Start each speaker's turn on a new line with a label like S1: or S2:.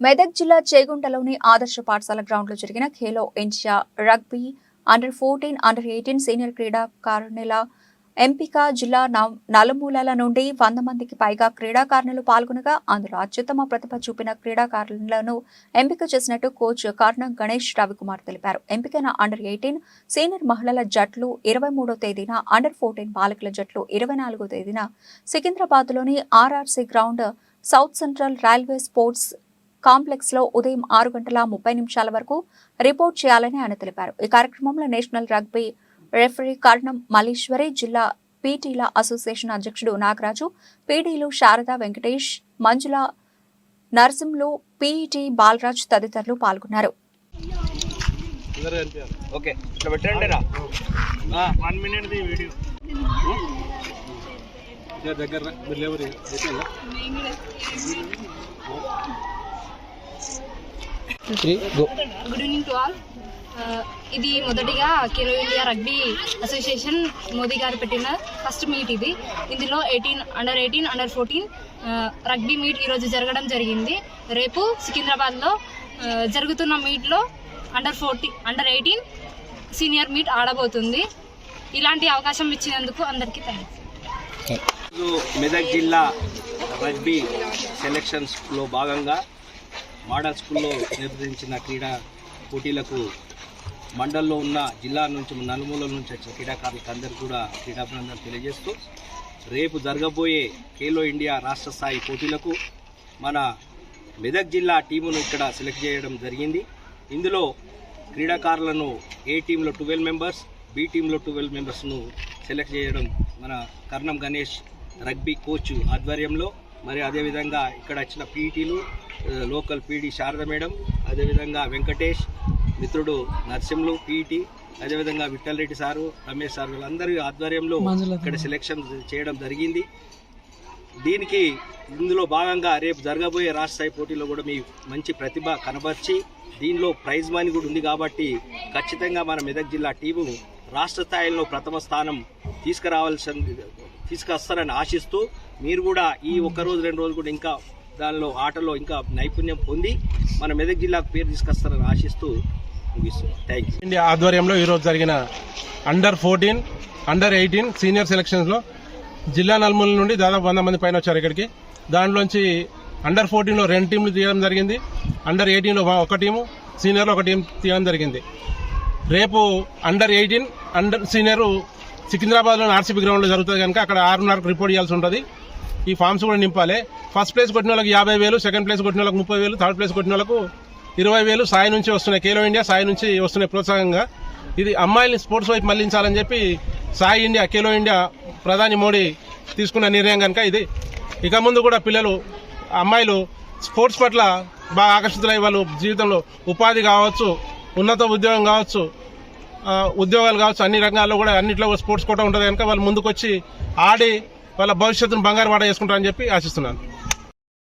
S1: మెదక్ జిల్లా చేగుంటలోని ఆదర్శ పాఠశాల గ్రౌండ్లో జరిగిన Khelo India rugby under fourteen under eighteen senior క్రీడాకారుణుల ఎంపిక జిల్లా నలుమూలల నుండి వంద మందికి పైగా క్రీడాకారుణులు పాల్గొనగా అందులో అత్యుత్తమ ప్రతిభ చూపిన క్రీడాకారులను ఎంపిక చేసినట్టు కోచ్ కారణం గణేష్ రవికుమార్ తెలిపారు. ఎంపికైన అండర్ ఎయిటీన్ సీనియర్ మహిళల జట్లు ఇరవై మూడో తేదీన అండర్ ఫోర్టీన్ బాలికల జట్లు ఇరవై నాలుగో తేదీన సికింద్రాబాద్లోని RRC ground south central railway sports కాంప్లెక్స్లో ఉదయం ఆరు గంటల ముప్పై నిమిషాల వరకు రిపోర్ట్ చేయాలని ఆయన తెలిపారు. ఈ కార్యక్రమంలో national rugby referee Karnam Malleswari జిల్లా పీటీల అసోసియేషన్ అధ్యక్షుడు నాగరాజు పీడీలు శారద వెంకటేష్ మంజుల నర్సింలు పీఈటీ బాలరాజ్ తదితరులు పాల్గొన్నారు.
S2: దగ్గర
S3: good evening to all Uh, ఇది మొదటిగా Khelo India rugby association Modi garu పెట్టిన ఫస్ట్ మీట్ ఇది. ఇందులో eighteen under eighteen under fourteen rugby meet ఈరోజు జరగడం జరిగింది. రేపు సికింద్రాబాద్లో ఆ, జరుగుతున్న మీట్లో under fourteen under eighteen senior meet ఆడబోతుంది. ఇలాంటి అవకాశం ఇచ్చినందుకు అందరికీ థ్యాంక్స్
S2: మెదక్ జిల్లా రగ్బీ సెలక్షన్స్లో భాగంగా మోడల్ స్కూల్లో నిర్వహించిన క్రీడా పోటీలకు మండల్లో ఉన్న జిల్లా నుంచి నలుమూలల నుంచి వచ్చిన క్రీడాకారులకు అందరికీ కూడా క్రీడాభినందనలు తెలియజేస్తూ రేపు జరగబోయే ఖేలో ఇండియా రాష్ట్ర స్థాయి పోటీలకు మన మెదక్ జిల్లా టీమును ఇక్కడ సెలెక్ట్ చేయడం జరిగింది. ఇందులో క్రీడాకారులను ఏ టీంలో ట్వెల్వ్ మెంబర్స్ బి టీంలో ట్వెల్వ్ మెంబర్స్ను సెలెక్ట్ చేయడం మన కర్ణం గణేష్ రగ్బీ కోచ్ ఆధ్వర్యంలో మరి అదేవిధంగా ఇక్కడ వచ్చిన పీఈటీలు లోకల్ పీడీ శారద మేడం అదేవిధంగా వెంకటేష్ మిత్రుడు నరసింహులు పీఈటీ అదేవిధంగా విఠల్ రెడ్డి సారు రమేష్ సార్ వీళ్ళందరి ఆధ్వర్యంలో ఇక్కడ సెలెక్షన్ చేయడం జరిగింది. దీనికి ఇందులో భాగంగా రేపు జరగబోయే రాష్ట్ర స్థాయి పోటీలో కూడా మీ మంచి ప్రతిభ కనబర్చి దీనిలో ప్రైజ్ మనీ కూడా ఉంది కాబట్టి ఖచ్చితంగా మన మెదక్ జిల్లా టీము రాష్ట్ర స్థాయిలో ప్రథమ స్థానం తీసుకురావాల్సింది తీసుకొస్తారని ఆశిస్తూ మీరు కూడా ఈ ఒక్క రోజు రెండు రోజులు కూడా ఇంకా దానిలో ఆటలో ఇంకా నైపుణ్యం పొంది మన మెదక్ జిల్లాకు పేరు తీసుకొస్తారని ఆశిస్తూ ముగిస్తున్నాం. థ్యాంక్ యూ
S4: ఇండియా ఆధ్వర్యంలో ఈరోజు జరిగిన under fourteen under eighteen senior సెలక్షన్స్లో జిల్లా నలుమూల నుండి దాదాపు వంద మంది పైన వచ్చారు ఇక్కడికి. దాంట్లోంచి అండర్ ఫోర్టీన్లో రెండు టీంలు తీయడం జరిగింది. అండర్ ఎయిటీన్లో ఒక టీము సీనియర్లో ఒక టీం తీయడం జరిగింది. రేపు అండర్ ఎయిటీన్ అండర్ సీనియర్ సికింద్రాబాద్లోని ఆర్సీబీ గ్రౌండ్లో జరుగుతుంది కనుక అక్కడ ఆరున్నరకు రిపోర్ట్ చేయాల్సి ఉంటుంది. ఈ ఫామ్స్ కూడా నింపాలి. ఫస్ట్ ప్లేస్ కొట్టిన వాళ్ళకి యాభై వేలు సెకండ్ ప్లేస్ కొట్టిన వాళ్ళకి ముప్పై వేలు థర్డ్ ప్లేస్ కొట్టిన వాళ్ళకు ఇరవై వేలు సాయి నుంచి వస్తున్నాయి. ఖేలో ఇండియా సాయి నుంచి వస్తున్నాయి ప్రోత్సాహంగా. ఇది అమ్మాయిల్ని స్పోర్ట్స్ వైపు మళ్ళించాలని చెప్పి సాయి ఇండియా ఖేలో ఇండియా ప్రధాని మోడీ తీసుకున్న నిర్ణయం కనుక ఇది. ఇక ముందు కూడా పిల్లలు అమ్మాయిలు స్పోర్ట్స్ పట్ల బాగా ఆకర్షితులై వాళ్ళు జీవితంలో ఉపాధి కావచ్చు ఉన్నత ఉద్యోగం కావచ్చు ఉద్యోగాలు కావచ్చు అన్ని రంగాల్లో కూడా అన్నింటిలో స్పోర్ట్స్ కోట ఉంటుంది కనుక వాళ్ళు ముందుకొచ్చి ఆడి వాళ్ళ భవిష్యత్తును బంగారు వాడ చేసుకుంటారని చెప్పి ఆశిస్తున్నాను.